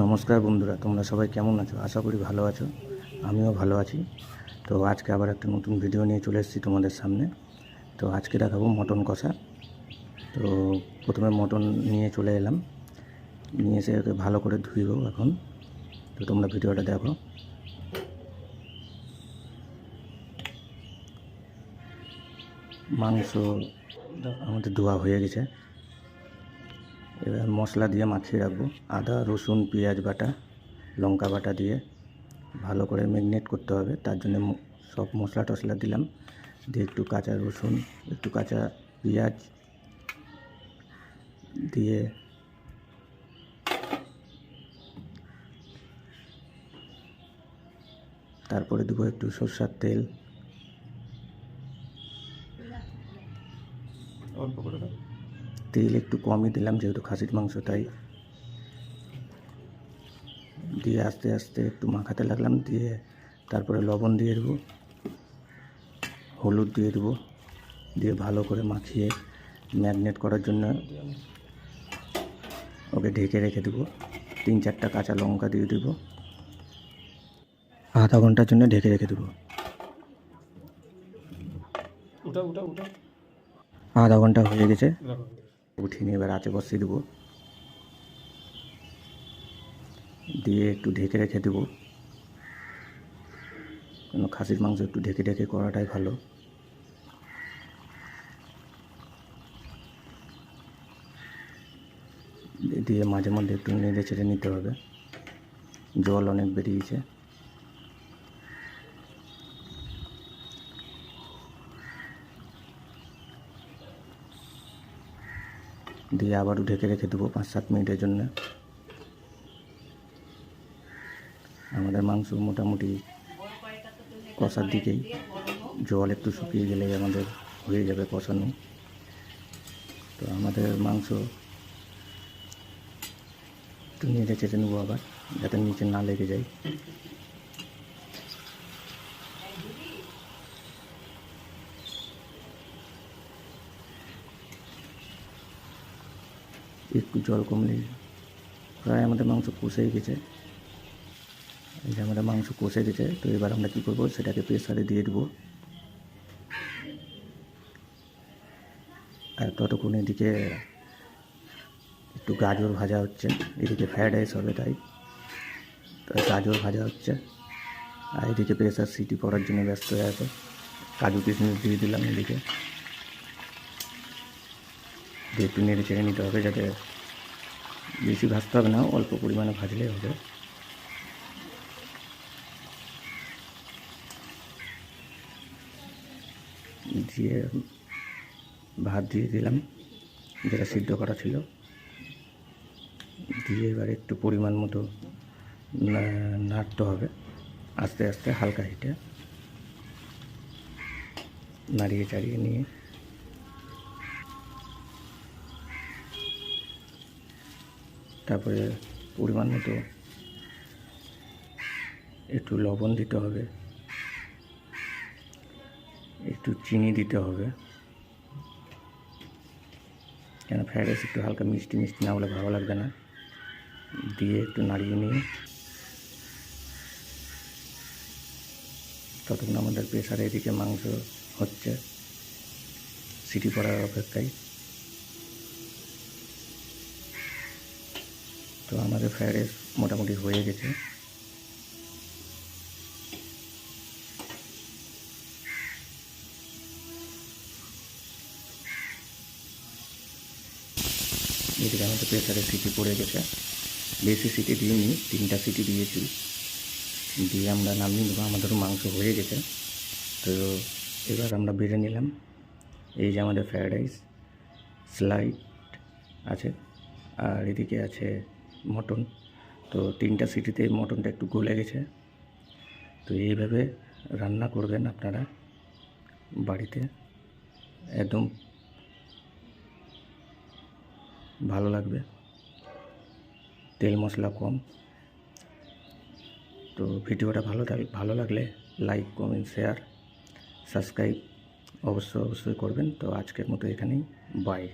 নমস্কার বন্ধুরা, তোমরা সবাই কেমন আছো? আশা করি ভালো আছো। আমিও ভালো আছি। তো আজকে আবার একটা নতুন ভিডিও নিয়ে চলে এসেছি তোমাদের সামনে। তো আজকে দেখাবো মটন কষা। তো প্রথমে মটন নিয়ে চলে এলাম। নিয়ে এসে ওকে ভালো করে ধুইব এখন। তো তোমরা ভিডিওটা দেখো। মাংস আমাদের ধোয়া হয়ে গেছে। এবার মশলা দিয়ে মাখিয়ে রাখব। আদা, রসুন, পেঁয়াজ বাটা, লঙ্কা বাটা দিয়ে ভালো করে ম্যাগনেট করতে হবে। তার জন্য সব মশলা টশলা দিলাম। দিয়ে একটু কাঁচা রসুন, একটু কাঁচা পেঁয়াজ দিয়ে তারপরে দেবো একটু সরষার তেল। অল্প করে তেল একটু কমই দিলাম যেহেতু খাসির মাংস তাই দিয়ে আস্তে আস্তে একটু মাখাতে লাগলাম দিয়ে তারপরে লবণ দিয়ে দেবো হলুদ দিয়ে দেবো দিয়ে ভালো করে মাখিয়ে ম্যাগনেট করার জন্য ওকে ঢেকে রেখে দেবো তিন চারটা কাঁচা লঙ্কা দিয়ে দেবো আধা ঘণ্টার জন্য ঢেকে রেখে দেবো। আধা ঘণ্টা হয়ে গেছে। উঠিয়ে নিয়ে এবার আঁচে বসিয়ে দেবো। দিয়ে একটু ঢেকে রেখে দেবো। কেন খাসির মাংস একটু ঢেকে ঢেকে করাটাই ভালো। দিয়ে মাঝে মধ্যে একটু নেড়ে চেড়ে নিতে হবে। জল অনেক বেরিয়েছে। দিয়ে আবারও ঢেকে রেখে দেবো পাঁচ সাত মিনিটের জন্য। আমাদের মাংস মোটামুটি কষার দিকেই। জল একটু শুকিয়ে গেলেই আমাদের হয়ে যাবে কষানো। তো আমাদের মাংস একটু নেড়ে চেটে নেব আবার, যাতে নিচে না লেগে যায়। একটু জল কমলে প্রায় আমাদের মাংস কষে গেছে। এই যে আমাদের মাংস কষে গেছে, তো এবার আমরা কী করব? সেটাকে প্রেসারে দিয়ে দেবো। আর ততক্ষণ এদিকে একটু গাজর ভাজা হচ্ছে। এদিকে ফ্রায়েড রাইস হবে তাই। গাজর ভাজা হচ্ছে। আর এদিকে প্রেসার সিটি পড়ার জন্য ব্যস্ত হয়ে আছে। কাজু কিশমিশ দিয়ে দিলাম এদিকে। দিয়ে একটু নেড়ে চেড়ে নিতে হবে যাতে বেশি ভাজতে হবে না, অল্প পরিমাণে ভাজলেই হবে। দিয়ে ভাত দিয়ে দিলাম, যেটা সিদ্ধ করা ছিল। দিয়ে এবার একটু পরিমাণ মতো নাড়তে হবে, আস্তে আস্তে হালকা হিটে। নাড়িয়ে, চাড়িয়ে নিয়ে তারপরে পরিমাণ মতো একটু লবণ দিতে হবে। একটু চিনি দিতে হবে। কেন ফ্রাইড রাইস একটু হালকা মিষ্টি মিষ্টি না হলে ভালো লাগবে না। দিয়ে একটু নাড়িয়ে নিয়ে ততক্ষণ আমাদের প্রেশারে এদিকে মাংস হচ্ছে। সিটি পড়ার অপেক্ষায়। তো আমাদের ফ্রাইড রাইস মোটামুটি হয়ে গেছে। এদিকে আমাদের প্রেসারে সিটি পড়ে গেছে। বেশি সিটি দিইনি, তিনটা সিটি দিয়েছি। দিয়ে আমরা নামিয়ে নেব আমাদেরও মাংস হয়ে গেছে। তো এবার আমরা বেড়ে নিলাম। এই যে আমাদের ফ্রায়েড রাইস স্লাইড আছে। আর এদিকে আছে মটন। তো তিনটা সিটিতে মটনটা একটু গলে গেছে। তো এইভাবে রান্না করবেন আপনারা বাড়িতে। একদম ভালো লাগবে। তেল মশলা কম। তো ভিডিওটা ভালো ভালো লাগলে লাইক, কমেন্ট, শেয়ার, সাবস্ক্রাইব অবশ্যই অবশ্যই করবেন। তো আজকের মতো এখানেই। বাই।